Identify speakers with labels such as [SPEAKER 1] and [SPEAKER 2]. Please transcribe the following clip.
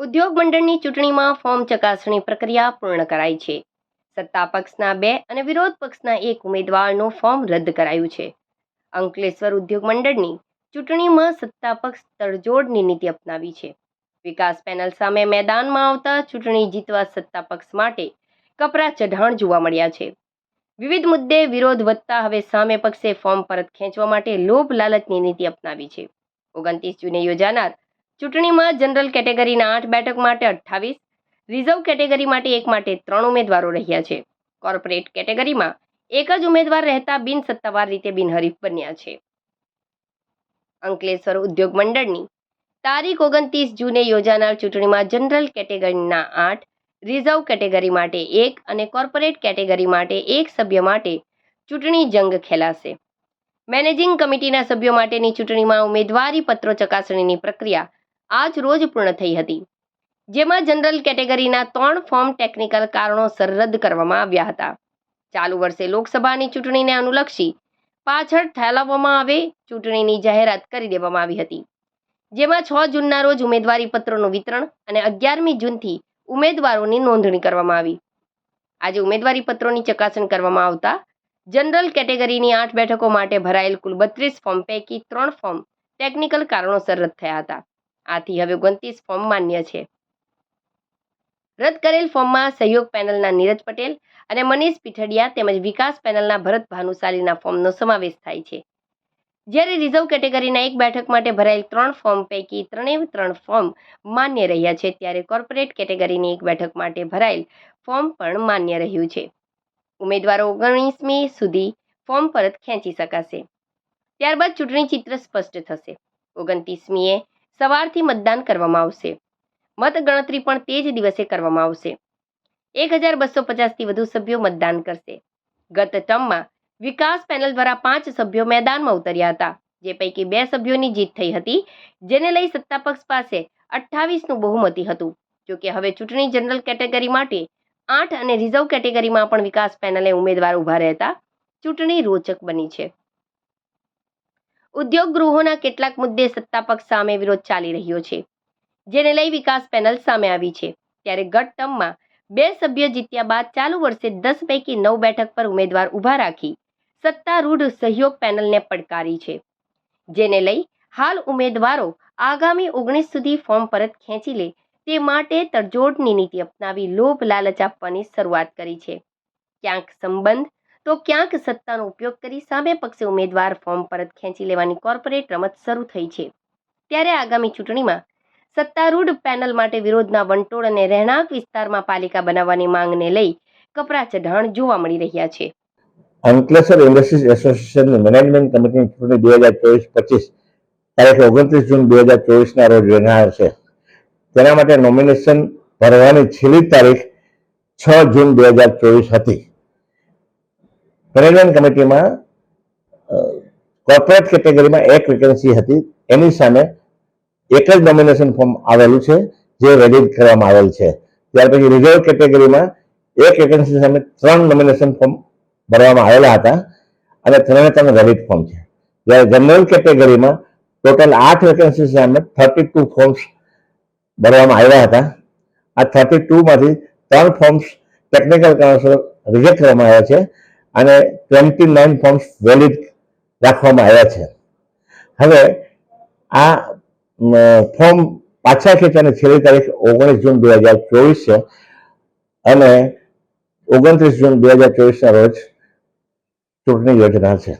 [SPEAKER 1] ઉદ્યોગ મંડળની ચૂંટણીમાં ફોર્મ ચકાસણી પ્રક્રિયા પૂર્ણ કરાઈ છે. સત્તા પક્ષના બે અને વિરોધ પક્ષના એક ઉમેદવારનું ફોર્મ રદ કરાયું છે. અંકલેશ્વર ઉદ્યોગ મંડળની ચૂંટણીમાં સત્તા પક્ષ તડજોડની નીતિ અપનાવી છે. વિકાસ પેનલ સામે મેદાનમાં આવતા ચૂંટણી જીતવા સત્તા પક્ષ માટે કપરા ચઢાણ જોવા મળ્યા છે. વિવિધ મુદ્દે વિરોધ વધતા હવે સામે પક્ષે ફોર્મ પરત ખેંચવા માટે લોભ લાલચની નીતિ અપનાવી છે. ઓગણત્રીસ જૂને યોજાનાર ચૂંટણીમાં જનરલ કેટેગરીના આઠ બેઠક માટે અઠ્ઠાવીસ, રિઝર્વ કેટેગરી માટે એક માટે ત્રણ ઉમેદવારો રહ્યા છે. કોર્પોરેટ કેટેગરીમાં એક જ ઉમેદવાર રહેતા બિન સત્તાવાર રીતે બિનહરીફ બન્યા છે. અંકલેશ્વર ઉદ્યોગ મંડળની તારીખ ઓગણત્રીસ જૂને યોજાનાર ચૂંટણીમાં જનરલ કેટેગરીના આઠ, રિઝર્વ કેટેગરી માટે એક અને કોર્પોરેટ કેટેગરી માટે એક સભ્ય માટે ચૂંટણી જંગ ખેલાશે. મેનેજિંગ કમિટીના સભ્યો માટેની ચૂંટણીમાં ઉમેદવારી પત્રો ચકાસણીની પ્રક્રિયા આજ રોજ પૂર્ણ થઈ હતી. જેમાં જનરલ કેટેગરીના ત્રણ ફોર્મ ટેકનિકલ કારણોસર રદ કરવામાં આવ્યા હતા. ચાલુ વર્ષે લોકસભાની ચૂંટણીને અનુલક્ષી પાછળ ઠેલાવવામાં આવે ચૂંટણીની જાહેરાત કરી દેવામાં આવી હતી. જેમાં છ જૂનના રોજ ઉમેદવારી પત્રોનું વિતરણ અને અગિયારમી જૂનથી ઉમેદવારોની નોંધણી કરવામાં આવી. આજે ઉમેદવારી પત્રોની ચકાસણી કરવામાં આવતા જનરલ કેટેગરીની આઠ બેઠકો માટે ભરાયેલ કુલ બત્રીસ ફોર્મ પૈકી ત્રણ ફોર્મ ટેકનિકલ કારણોસર રદ થયા હતા. આથી હવે ઓગણત્રીસ ફોર્મ માન્ય છે. રદ કરેલ ફોર્મમાં સહયોગ પેનલના નીરજ પટેલ અને મનીષ પીઠડિયા તેમજ વિકાસ પેનલના ભરત ભાનુશાલીના ફોર્મનો સમાવેશ થાય છે. જ્યારે રિઝર્વ કેટેગરીના એક બેઠક માટે ભરાયેલ ત્રણ ફોર્મ પૈકી ત્રણેય ત્રણ ફોર્મ માન્ય રહ્યા છે, ત્યારે કોર્પોરેટ કેટેગરીની એક બેઠક માટે ભરાયેલ ફોર્મ પણ માન્ય રહ્યું છે. ઉમેદવારો ઓગણીસમી સુધી ફોર્મ પરત ખેંચી શકાશે. ત્યારબાદ ચૂંટણી ચિત્ર સ્પષ્ટ થશે. ઓગણત્રીસમીએ સવારથી મતદાન કરવામાં આવશે. મતગણતરી પણ તે જ દિવસે કરવામાં આવશે. એક હજાર બસો પચાસથી વધુ સભ્યો મતદાન કરશે. ગત ટર્મમાં વિકાસ પેનલ દ્વારા પાંચ સભ્યો મેદાનમાં ઉતર્યા હતા, જે પૈકી બે સભ્યોની જીત થઈ હતી, જેને લઈ સત્તાપક્ષ પાસે અઠ્ઠાવીસનું બહુમતી હતું. જોકે હવે ચૂંટણી જનરલ કેટેગરી માટે આઠ અને રિઝર્વ કેટેગરીમાં પણ વિકાસ પેનલે ઉમેદવાર ઊભા રહેતા ચૂંટણી રોચક બની છે. ઉદ્યોગ ગૃહોના કેટલાક મુદ્દે સત્તાપક્ષ સામે વિરોધ ચાલી રહ્યો છે, જેને લઈ વિકાસ પેનલ સામે આવી છે. ત્યારે ગત ટર્મમાં બે સભ્ય જીત્યા બાદ ચાલુ વર્ષે દસ પૈકી નવ બેઠક પર ઉમેદવાર ઊભા રાખી સત્તારૂઢ સહયોગ પેનલને પડકારી છે, જેને લઈ હાલ ઉમેદવારો આગામી ઓગણીસ સુધી ફોર્મ પરત ખેંચી લે તે માટે તડજોડની નીતિ અપનાવી લોભ લાલચ આપવાની શરૂઆત કરી છે. ક્યાંક સંબંધ તો ક્યાંક સત્તાનો ઉપયોગ કરી સામે પક્ષે ઉમેદવાર ફોર્મ પરત ખેંચી લેવાની કોર્પોરેટ રમત શરૂ થઈ છે. ત્યારે આગામી ચૂંટણીમાં સત્તારૂઢ પેનલ માટે વિરોધના વંટોળ અને રહેણાંક વિસ્તારમાં પાલિકા બનાવવાની માંગને લઈ કપરા ચઢાણ જોવા મળી રહ્યા છે.
[SPEAKER 2] અંકલેશ્વર ઇન્ડસ્ટ્રીઝ એસોસિએશનની મેનેજમેન્ટ કમિટીની ચૂંટણી બે હજાર ચોવીસ પચીસ તારીખ ઓગણત્રીસ જૂન બે હજાર ચોવીસના રોજ યોજાનાર છે. તેના માટે નોમિનેશન ભરવાની છેલ્લી તારીખ છ જૂન બે હજાર ચોવીસ હતી. મેનેજમેન્ટ કમિટીમાં કોર્પોરેટ કેટેગરીમાં એક વેકેન્સી હતી. એની સામે એક જ નોમિનેશન ફોર્મ આવેલું છે, જે વેલિડ કરવામાં આવેલ છે. ત્યાર પછી રિઝર્વ કેટેગરીમાં એક વેકેન્સી સામે ત્રણ નોમિનેશન ફોર્મ ભરવામાં આવેલા હતા અને ત્રણે ત્રણ વેલિડ ફોર્મ છે. જ્યારે જનરલ કેટેગરીમાં ટોટલ આઠ વેકેન્સી સામે થર્ટી ટુ ફોર્મ્સ ભરવામાં આવ્યા હતા. આ થર્ટી ટુમાંથી ત્રણ ફોર્મ્સ ટેકનિકલ કારણસર રિજેક્ટ કરવામાં આવ્યા છે. અને ટ્વેન્ટી નાઇન ફોર્મ્સ વેલિડ રાખવામાં આવ્યા છે. હવે આ ફોર્મ પાછા ખેંચવાની છેલ્લી તારીખ ઓગણીસ જૂન બે હજાર ચોવીસ છે. અને ઓગણત્રીસ જૂન બે હજાર ચોવીસના રોજ ચૂંટણી યોજના છે.